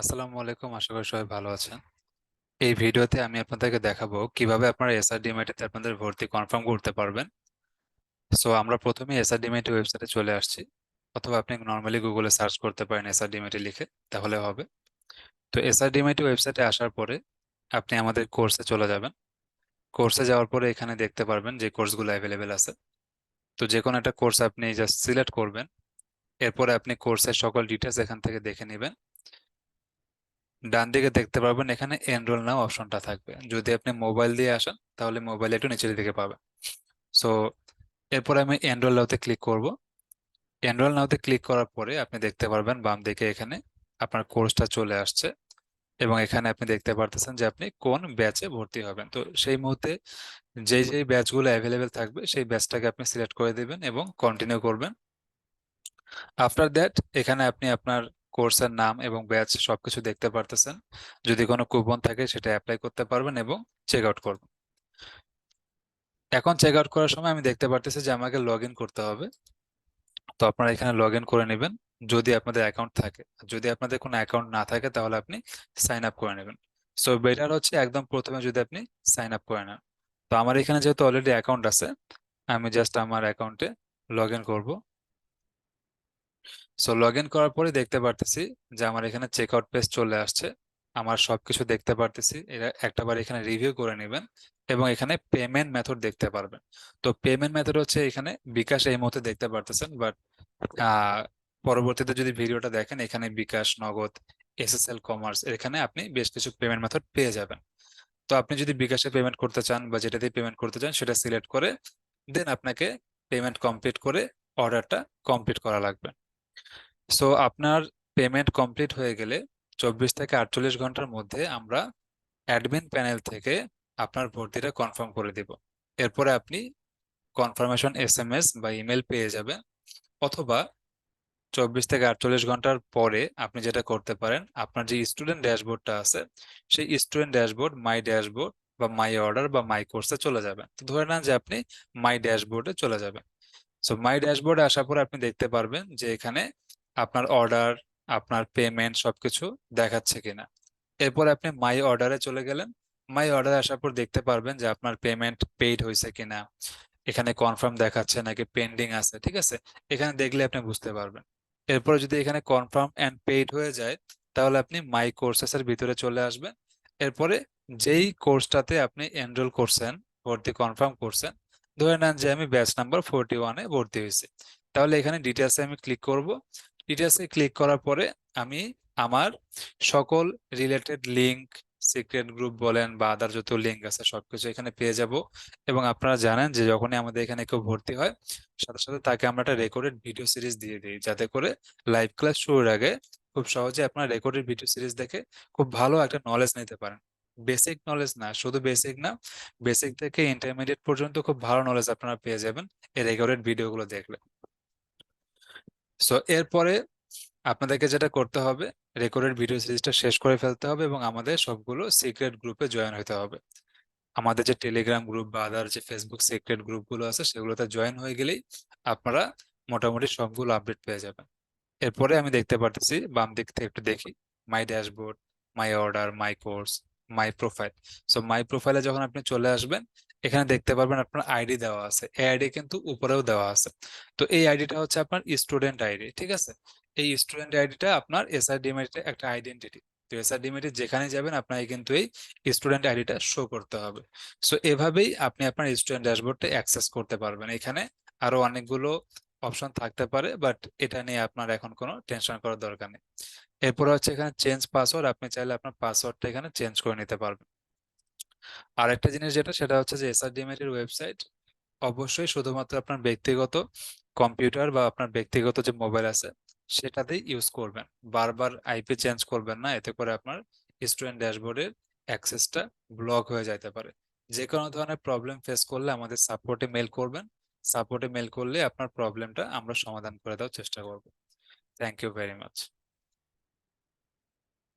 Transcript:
আসসালামু আলাইকুম। আশা করি সবাই ভালো আছেন। এই ভিডিওতে আমি আপনাদেরকে দেখাবো কীভাবে আপনারা এসআরডিএমআইটিতে আপনাদের ভর্তি কনফার্ম করতে পারবেন। সো আমরা প্রথমে এসআরডিএমআইটি ওয়েবসাইটে চলে আসছি। অথবা আপনি নর্মালি গুগলে সার্চ করতে পারেন এসআরডিএমআইটি লিখে, তাহলে হবে। তো এসআরডিএমআইটি ওয়েবসাইটে আসার পরে আপনি আমাদের কোর্সে চলে যাবেন। কোর্সে যাওয়ার পরে এখানে দেখতে পারবেন যে কোর্সগুলো অ্যাভেলেবেল আছে। তো যে কোনো একটা কোর্স আপনি জাস্ট সিলেক্ট করবেন। এরপরে আপনি কোর্সের সকল ডিটেলস এখান থেকে দেখে নেবেন। ডান দিকে দেখতে পারবেন এখানে এনরোল নাও অপশনটা থাকবে। যদি আপনি মোবাইল দিয়ে আসেন, তাহলে মোবাইলে একটু নিচের দিকে পাবেন সো এরপর আমি এনরোল নাওতে ক্লিক করব। এনরোল নাওতে ক্লিক করার পরে আপনি দেখতে পারবেন বাম দিকে এখানে আপনার কোর্সটা চলে আসছে এবং এখানে আপনি দেখতে পারতেছেন যে আপনি কোন ব্যাচে ভর্তি হবেন। তো সেই মুহূর্তে যেই যেই ব্যাচগুলো অ্যাভেলেবেল থাকবে, সেই ব্যাচটাকে আপনি সিলেক্ট করে দিবেন এবং কন্টিনিউ করবেন। আফটার দ্যাট এখানে আপনি আপনার কোর্সের নাম এবং ব্যাচ সবকিছু দেখতে পারতেছেন। যদি কোনো কুপন থাকে সেটা অ্যাপ্লাই করতে পারবেন এবং চেক আউট করবেন। এখন চেক আউট করার সময় আমি দেখতে পারতেছি যে আমাকে লগ করতে হবে। তো আপনারা এখানে লগ করে নেবেন। যদি আপনাদের অ্যাকাউন্ট থাকে, যদি আপনাদের কোনো অ্যাকাউন্ট না থাকে তাহলে আপনি সাইন আপ করে নেবেন। সো বেটার হচ্ছে একদম প্রথমে যদি আপনি সাইন আপ করে নেন। তো আমার এখানে যেহেতু অলরেডি অ্যাকাউন্ট আছে, আমি জাস্ট আমার অ্যাকাউন্টে লগ ইন করব। সো লগ ইন করার পরে দেখতে পারতেছি যে আমার এখানে চেক আউট পেজ চলে আসছে। আমার সবকিছু দেখতে পারতেছি। এটা একটাবার এখানে রিভিউ করে নেবেন এবং এখানে পেমেন্ট মেথড দেখতে পারবেন। তো পেমেন্ট মেথড হচ্ছে এখানে বিকাশ এই মুহূর্তে দেখতে পারতেছেন বাট পরবর্তীতে যদি ভিডিওটা দেখেন, এখানে বিকাশ, নগদ এসএসএল কমার্স এখানে আপনি বেশ কিছু পেমেন্ট মেথড পেয়ে যাবেন। তো আপনি যদি বিকাশে পেমেন্ট করতে চান বা যেটা দিয়ে পেমেন্ট করতে চান, সেটা সিলেক্ট করে দেন আপনাকে পেমেন্ট কমপ্লিট করে অর্ডারটা কমপ্লিট করা লাগবে। সো আপনার পেমেন্ট কমপ্লিট হয়ে গেলে চব্বিশ থেকে আটচল্লিশ ঘণ্টার মধ্যে আমরা অ্যাডমিন প্যানেল থেকে আপনার ভর্তিটা কনফার্ম করে দিব। এরপরে আপনি কনফার্মেশন এস এম এস বা ইমেল পেয়ে যাবেন অথবা চব্বিশ থেকে আটচল্লিশ ঘণ্টার পরে আপনি যেটা করতে পারেন, আপনার যে স্টুডেন্ট ড্যাশবোর্ডটা আছে, সেই স্টুডেন্ট ড্যাশবোর্ড মাই ড্যাশবোর্ড বা মাই অর্ডার বা মাই কোর্সে চলে যাবেন। তো ধরে নেন যে আপনি মাই ড্যাশবোর্ডে চলে যাবেন। সো মাই ড্যাশবোর্ডে আসার পর আপনি দেখতে পারবেন যে এখানে আপনার অর্ডার আপনার পেমেন্ট সবকিছু দেখাচ্ছে কিনা। এরপর আপনি মাই অর্ডারে চলে গেলেন। মাই অর্ডারে আসার পর দেখতে পারবেন যে আপনার পেমেন্ট পেইড হয়েছে কিনা। এখানে কনফার্ম দেখাচ্ছে নাকি পেন্ডিং আছে, ঠিক আছে? এখানে দেখলে আপনি বুঝতে পারবেন। এরপরে যদি এখানে কনফার্ম অ্যান্ড পেইড হয়ে যায়, তাহলে আপনি মাই কোর্সেসের ভিতরে চলে আসবেন। এরপরে যেই কোর্সটাতে আপনি এনরোল করছেন, ভর্তি কনফার্ম করছেন ধরে নেন যে আমি ব্যাচ নাম্বার ফোরটি ওয়ানে ভর্তি হয়েছি। তাহলে এখানে ডিটেলসে আমি ক্লিক করব। ডিটেলসে ক্লিক করার পরে আমি আমার সকল রিলেটেড লিঙ্ক সিক্রেট গ্রুপ বলেন বা আদার যত লিঙ্ক আছে সবকিছু এখানে পেয়ে যাব এবং আপনারা জানেন যে যখনই আমাদের এখানে কেউ ভর্তি হয়, সাথে সাথে তাকে আমরা একটা রেকর্ডেড ভিডিও সিরিজ দিয়ে দিই যাতে করে লাইভ ক্লাস শুরুর আগে খুব সহজে আপনার রেকর্ডেড ভিডিও সিরিজ দেখে খুব ভালো একটা নলেজ নিতে পারেন। বেসিক নলেজ না, শুধু বেসিক না বেসিক থেকে ইন্টারমিডিয়েট পর্যন্ত খুব ভালো নলেজ আপনারা পেয়ে যাবেন এই রেকর্ডেড ভিডিওগুলো দেখলে। সো এরপরে আপনাদেরকে যেটা করতে হবে রেকর্ডেড ভিডিও সিরিজটা শেষ করে ফেলতে হবে এবং আমাদের সবগুলো সিক্রেট গ্রুপে জয়েন হতে হবে। আমাদের যে টেলিগ্রাম গ্রুপ বা আদার যে ফেসবুক সিক্রেট গ্রুপগুলো আছে, সেগুলোতে জয়েন হয়ে গেলেই আপনারা মোটামুটি সবগুলো আপডেট পেয়ে যাবেন। এরপরে আমি দেখতে পারতেছি বাম দিক থেকে একটু দেখি my dashboard my order my course my profile so my প্রোফাইলে যখন আপনি চলে আসবেন, এখানে দেখতে পারবেন আপনার আইডি দেওয়া আছে। এই আইডি কিন্তু উপরেও দেওয়া আছে। তো এই আইডিটা হচ্ছে আপনার স্টুডেন্ট আইডি ঠিক আছে? এই স্টুডেন্ট আইডিটা আপনার এসআরডিএমএর একটা আইডেন্টিটি তো এসআরডিএমএর যেখানে যাবেন, আপনাকে কিন্তু এই স্টুডেন্ট আইডিটা শো করতে হবে। সো এভাবেই আপনি আপনার স্টুডেন্ট ড্যাশবোর্ডটা অ্যাক্সেস করতে পারবেন। এখানে আরও অনেকগুলো অপশন থাকতে পারে বাট এটা নিয়ে আপনার এখন কোনো টেনশন করার দরকার নেই। এরপরে হচ্ছে এখানে চেঞ্জ পাসওয়ার্ড আপনি চাইলে আপনার পাসওয়ার্ডটা এখানে চেঞ্জ করে নিতে পারবেন। আরেকটা জিনিস যেটা, সেটা হচ্ছে যে এসআরডিএমএর ওয়েবসাইট অবশ্যই শুধুমাত্র আপনার ব্যক্তিগত কম্পিউটার বা আপনার ব্যক্তিগত যে মোবাইল আছে, সেটাতেই ইউজ করবেন। বারবার আইপি চেঞ্জ করবেন না, এতে করে আপনার স্টুডেন্ট ড্যাশবোর্ডের অ্যাক্সেসটা ব্লক হয়ে যাইতে পারে। যে কোনো ধরনের প্রবলেম ফেস করলে আমাদের সাপোর্টে মেল করবেন। সাপোর্টে মেল করলে আপনার প্রবলেমটা আমরা সমাধান করে দেওয়ার চেষ্টা করব। Thank you very much